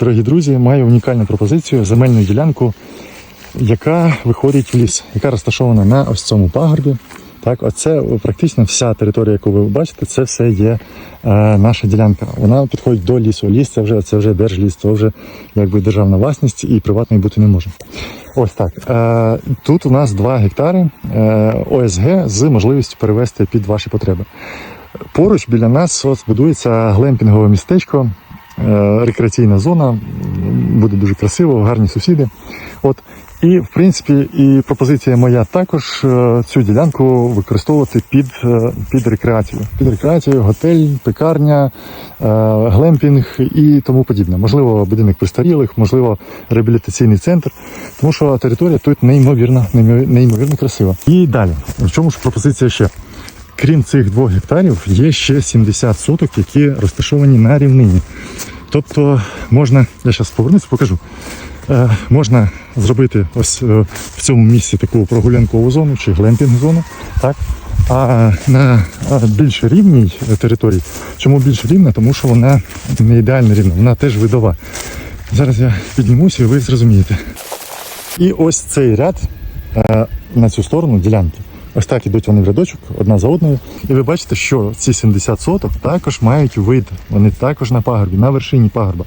Дорогі друзі, маю унікальну пропозицію земельну ділянку, яка виходить в ліс, яка розташована на ось цьому пагорбі. Так, оце практично вся територія, яку ви бачите, це все є е, наша ділянка. Вона підходить до лісу. Ліс це вже це вже держліс, це вже якби державна власність і приватної бути не може. Ось так. Е, тут у нас 2 гектари е, ОСГ з можливістю перевести під ваші потреби. Поруч біля нас от будується глемпінгове містечко, рекреаційна зона, буде дуже красиво, гарні сусіди. От. І, в принципі, і пропозиція моя також е, цю ділянку використовувати під, е, під рекреацію. Під рекреацію, готель, пекарня, е, глемпінг і тому подібне. Можливо, будинок престарілих, можливо, реабілітаційний центр, тому що територія тут неймовірно, неймо- неймовірно красива. І далі, в чому ж пропозиція ще? Крім цих двох гектарів, є ще 70 соток, які розташовані на рівнині. Тобто можна, я зараз повернусь, покажу. Е, можна зробити ось е, в цьому місці таку прогулянкову зону чи глемпінг зону. Так? А на більш рівній території. Чому більш рівна? Тому що вона не ідеально рівна, вона теж видова. Зараз я піднімуся і ви зрозумієте. І ось цей ряд е, на цю сторону ділянки. Ось так ідуть вони в рядочок одна за одною. І ви бачите, що ці 70 соток також мають вид. Вони також на пагорбі, на вершині пагорба.